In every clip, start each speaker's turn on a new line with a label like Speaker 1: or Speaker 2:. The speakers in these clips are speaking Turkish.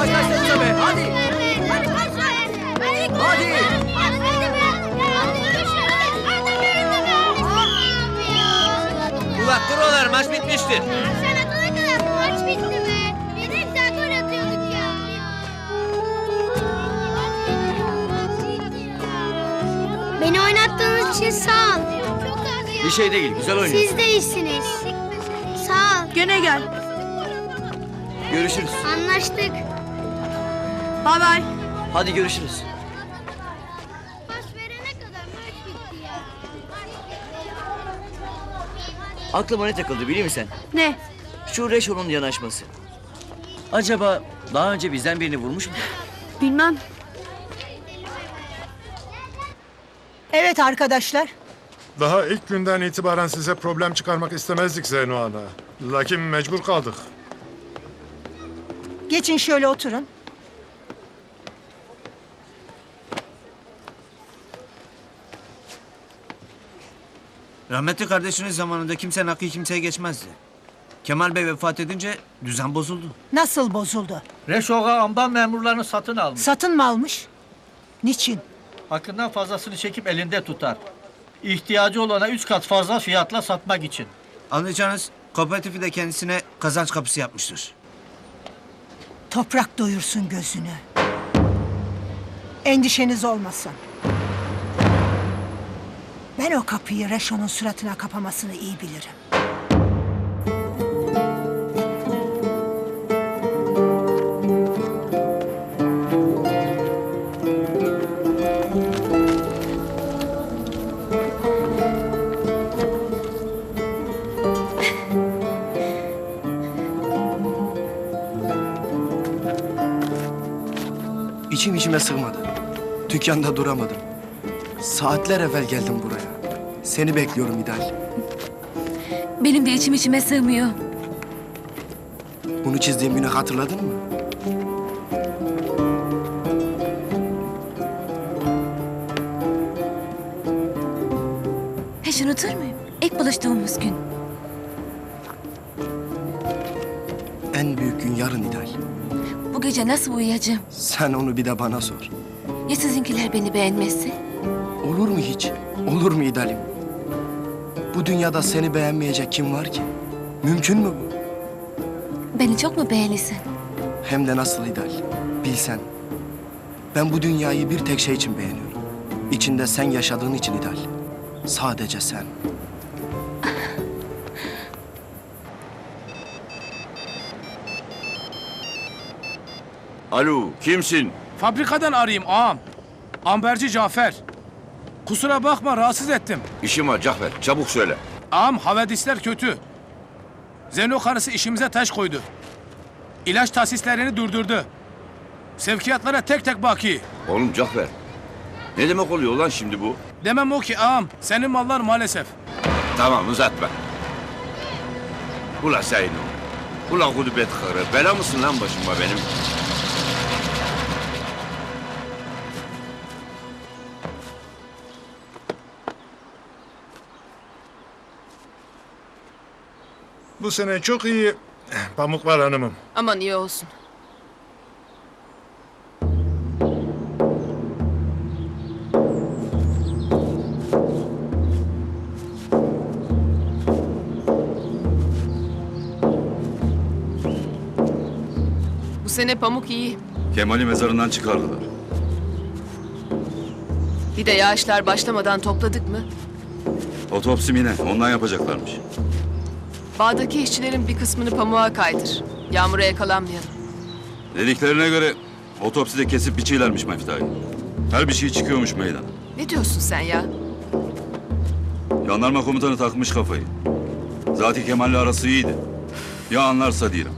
Speaker 1: Yavaşlaşsanıza be hadi. Hadi. Kulak dur olar maç bitmiştir. Beni oynattığınız için sağ ol.
Speaker 2: Bir şey değil, güzel oynuyorsun.
Speaker 1: Siz de iyisiniz. Sağ ol.
Speaker 3: Gene gel.
Speaker 2: Görüşürüz.
Speaker 1: Anlaştık.
Speaker 3: Bay bay.
Speaker 2: Hadi görüşürüz.
Speaker 1: Pas verene kadar maç bitti ya.
Speaker 2: Aklıma ne takıldı biliyor musun sen?
Speaker 3: Ne?
Speaker 2: Şu Reşo'nun yanaşması. Acaba daha önce bizden birini vurmuş mu?
Speaker 3: Bilmem.
Speaker 4: Evet arkadaşlar.
Speaker 5: Daha ilk günden itibaren size problem çıkarmak istemezdik Zeyno Ana. Lakin mecbur kaldık.
Speaker 4: Geçin şöyle oturun.
Speaker 6: Rahmetli kardeşiniz zamanında kimsenin hakkı kimseye geçmezdi. Kemal Bey vefat edince düzen bozuldu.
Speaker 4: Nasıl bozuldu?
Speaker 7: Reşoga amban memurlarını satın almış.
Speaker 4: Satın mı almış? Niçin?
Speaker 7: Hakkından fazlasını çekip elinde tutar. İhtiyacı olana üç kat fazla fiyatla satmak için.
Speaker 6: Anlayacağınız kooperatifi de kendisine kazanç kapısı yapmıştır.
Speaker 4: Toprak doyursun gözünü. Endişeniz olmasın. Ben o kapıyı Reşo'nun suratına kapamasını iyi bilirim.
Speaker 8: İçim içime sığmadı. Dükkanda duramadım. Saatler evvel geldim buraya. Seni bekliyorum İdal.
Speaker 9: Benim de içim içime sığmıyor.
Speaker 8: Bunu çizdiğim günü hatırladın mı?
Speaker 9: Hiç unutur muyum? İlk buluştuğumuz gün.
Speaker 8: En büyük gün yarın İdal.
Speaker 9: Bu gece nasıl uyuyacağım?
Speaker 8: Sen onu bir de bana sor.
Speaker 9: Ya sizinkiler beni beğenmezse?
Speaker 8: Olur mu hiç? Olur mu İdal'im? Bu dünyada seni beğenmeyecek kim var ki? Mümkün mü bu?
Speaker 9: Beni çok mu beğenirsin?
Speaker 8: Hem de nasıl İdal? Bilsen. Ben bu dünyayı bir tek şey için beğeniyorum. İçinde sen yaşadığın için İdal. Sadece sen.
Speaker 10: Alo, kimsin?
Speaker 11: Fabrikadan arayayım ağam. Amberci Cafer. Kusura bakma rahatsız ettim.
Speaker 10: İşim var Cafer, çabuk söyle.
Speaker 11: Ağam havadisler kötü. Zeno karısı işimize taş koydu. İlaç tasislerini durdurdu. Sevkiyatlara tek tek baki.
Speaker 10: Oğlum Cafer, ne demek oluyor lan şimdi bu?
Speaker 11: Demem o ki ağam, senin mallar maalesef.
Speaker 10: Tamam uzatma. Ula Zeyno, ula gudubet karı, bela mısın lan başıma benim?
Speaker 5: Bu sene çok iyi pamuk var hanımım.
Speaker 3: Aman iyi olsun. Bu sene pamuk iyi.
Speaker 10: Kemal'i mezarından çıkardılar.
Speaker 3: Bir de yağışlar başlamadan topladık mı?
Speaker 10: Otopsi mi ne? Ondan yapacaklarmış.
Speaker 3: Bağdaki işçilerin bir kısmını pamuğa kaydır. Yağmura yakalanmayalım.
Speaker 10: Dediklerine göre otopside kesip biçiyorlarmış Mefta'yı. Her bir şey çıkıyormuş meydana.
Speaker 3: Ne diyorsun sen ya?
Speaker 10: Jandarma komutanı takmış kafayı. Zaten Kemal'le arası iyiydi. Ya anlarsa diyelim.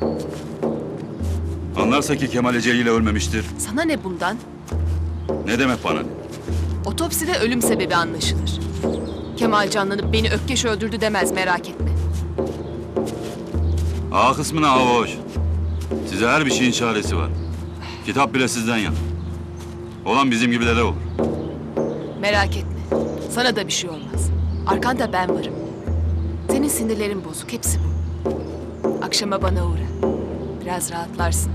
Speaker 10: Anlarsa ki Kemal eceliyle ölmemiştir.
Speaker 3: Sana ne bundan?
Speaker 10: Ne demek bana ne?
Speaker 3: Otopside ölüm sebebi anlaşılır. Kemal canlanıp beni Ökkeş öldürdü demez merak etme.
Speaker 10: A kısmına avoş. Size her bir şeyin çaresi var. Kitap bile sizden yan. Olan bizim gibilere olur.
Speaker 3: Merak etme. Sana da bir şey olmaz. Arkanda ben varım. Senin sinirlerin bozuk. Hepsi bu. Akşama bana uğra. Biraz rahatlarsın.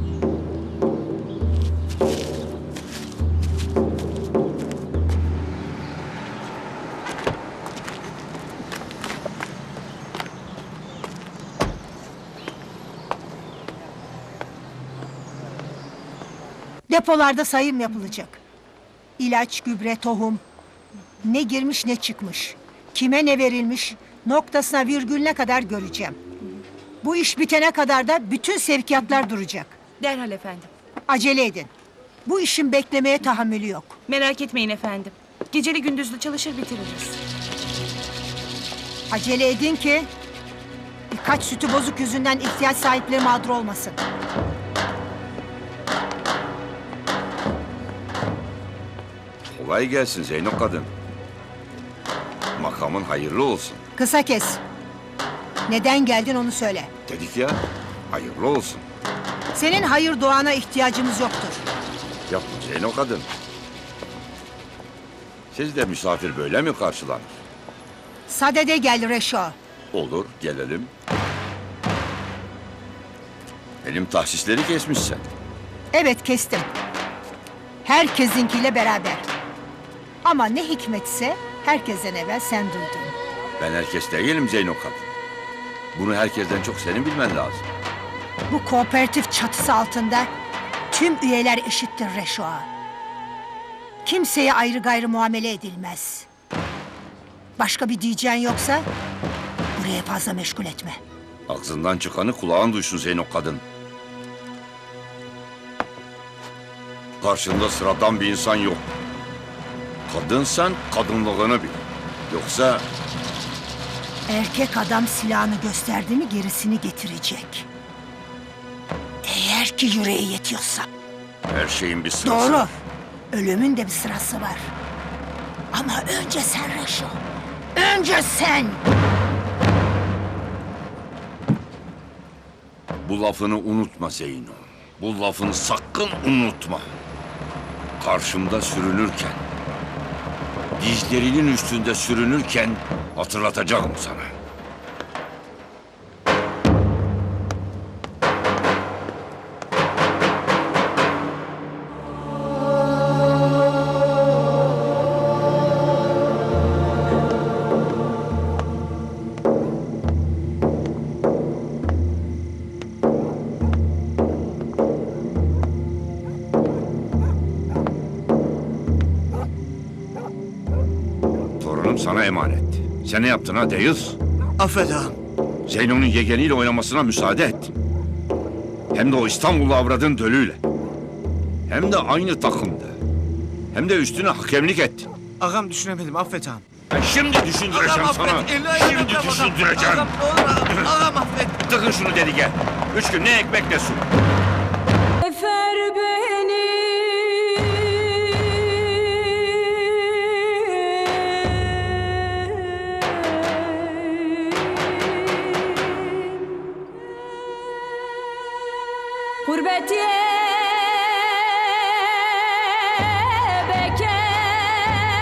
Speaker 4: Depolarda sayım yapılacak. İlaç, gübre, tohum. Ne girmiş ne çıkmış. Kime ne verilmiş noktasına virgülüne kadar göreceğim. Bu iş bitene kadar da bütün sevkiyatlar duracak.
Speaker 3: Derhal efendim.
Speaker 4: Acele edin. Bu işin beklemeye tahammülü yok.
Speaker 3: Merak etmeyin efendim. Geceli gündüzlü çalışır bitiririz.
Speaker 4: Acele edin ki birkaç sütü bozuk yüzünden ihtiyaç sahipleri mağdur olmasın.
Speaker 10: Kolay gelsin Zeyno kadın. Makamın hayırlı olsun.
Speaker 4: Kısa kes. Neden geldin onu söyle.
Speaker 10: Dedik ya, hayırlı olsun.
Speaker 4: Senin hayır doğana ihtiyacımız yoktur.
Speaker 10: Yapma Zeyno kadın. Sizde misafir böyle mi karşılanır?
Speaker 4: Sadede gel Reşo.
Speaker 10: Olur, gelelim. Benim tahsisleri kesmişsen.
Speaker 4: Evet kestim. Herkesinkiyle beraber. Ama ne hikmetse herkesten evvel sen duydun.
Speaker 10: Ben herkes değilim Zeyno kadın. Bunu herkesten çok senin bilmen lazım.
Speaker 4: Bu kooperatif çatısı altında tüm üyeler eşittir Reşo'a. Kimseye ayrı gayrı muamele edilmez. Başka bir diyeceğin yoksa buraya fazla meşgul etme.
Speaker 10: Ağzından çıkanı kulağın duysun Zeyno kadın. Karşında sıradan bir insan yok. Kadınsan kadınlığını bil. Yoksa
Speaker 4: Erkek adam silahını gösterdi mi gerisini getirecek. Eğer ki yüreği yetiyorsa.
Speaker 10: her şeyin bir sırası.
Speaker 4: Doğru. Ölümün de bir sırası var. Ama önce sen Reşo. Önce sen.
Speaker 10: Bu lafını unutma Zeyno. Bu lafını sakın unutma. Karşımda sürünürken, dizlerinin üstünde sürünürken hatırlatacağım sana. Sana emanet. Sen ne yaptın ha Deyız?
Speaker 8: Affet ağam.
Speaker 10: Zeyno'nun yeğeniyle oynamasına müsaade ettin. Hem de o İstanbul'u avradın dölüyle. Hem de aynı takımda. Hem de üstüne hakemlik ettin.
Speaker 6: Ağam düşünemedim affet ağam.
Speaker 10: Ben şimdi düşündüreceğim sana. Şimdi düşündüreceğim.
Speaker 6: Ağam ağam, ağam affet.
Speaker 10: Tıkın şunu dedi gel. Üç gün ne ekmek ne su.